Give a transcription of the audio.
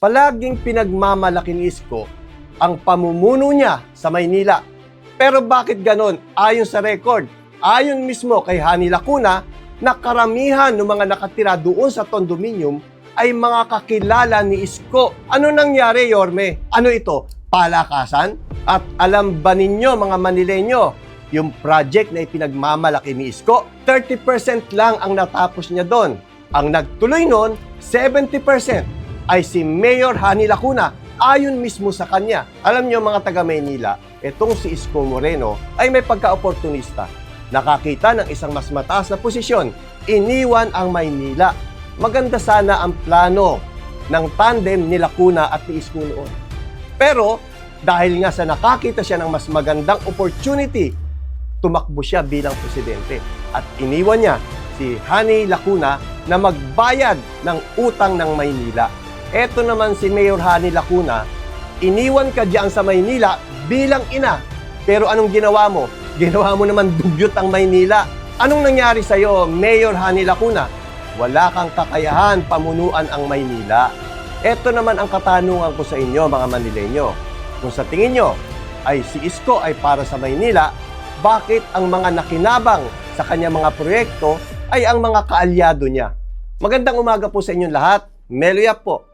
palaging pinagmamalaki ni Isko ang pamumuno niya sa Maynila. Pero bakit ganon? Ayon sa record, ayon mismo kay Hani Lacuna, na karamihan ng mga nakatira doon sa condominium ay mga kakilala ni Isko. Ano nangyari, Yorme? Ano ito? Palakasan? At alam ba ninyo, mga Manileño, yung project na ipinagmamalaki ni Isko, 30% lang ang natapos niya doon. Ang nagtuloy noon, 70% ay si Mayor Hani Lacuna ayon mismo sa kanya. Alam niyo mga taga Maynila, itong si Isko Moreno ay may pagka-oportunista. Nakakita ng isang mas mataas na posisyon, iniwan ang Maynila. Maganda sana ang plano ng tandem ni Lacuna at ni Isko noon. Pero dahil nga sa nakakita siya ng mas magandang opportunity, tumakbo siya bilang presidente at iniwan niya si Hani Lacuna na magbayad ng utang ng Maynila. Eto naman si Mayor Hani Lacuna, iniwan ka diyan sa Maynila bilang ina. Pero anong ginawa mo? Ginawa mo naman dugyot ang Maynila. Anong nangyari sa'yo, Mayor Hani Lacuna? Wala kang kakayahan pamunuan ang Maynila. Eto naman ang katanungan ko sa inyo, mga Manileño. Kung sa tingin nyo ay si Isko ay para sa Maynila, bakit ang mga nakinabang sa kanyang mga proyekto ay ang mga kaalyado niya? Magandang umaga po sa inyong lahat. Meloyap po.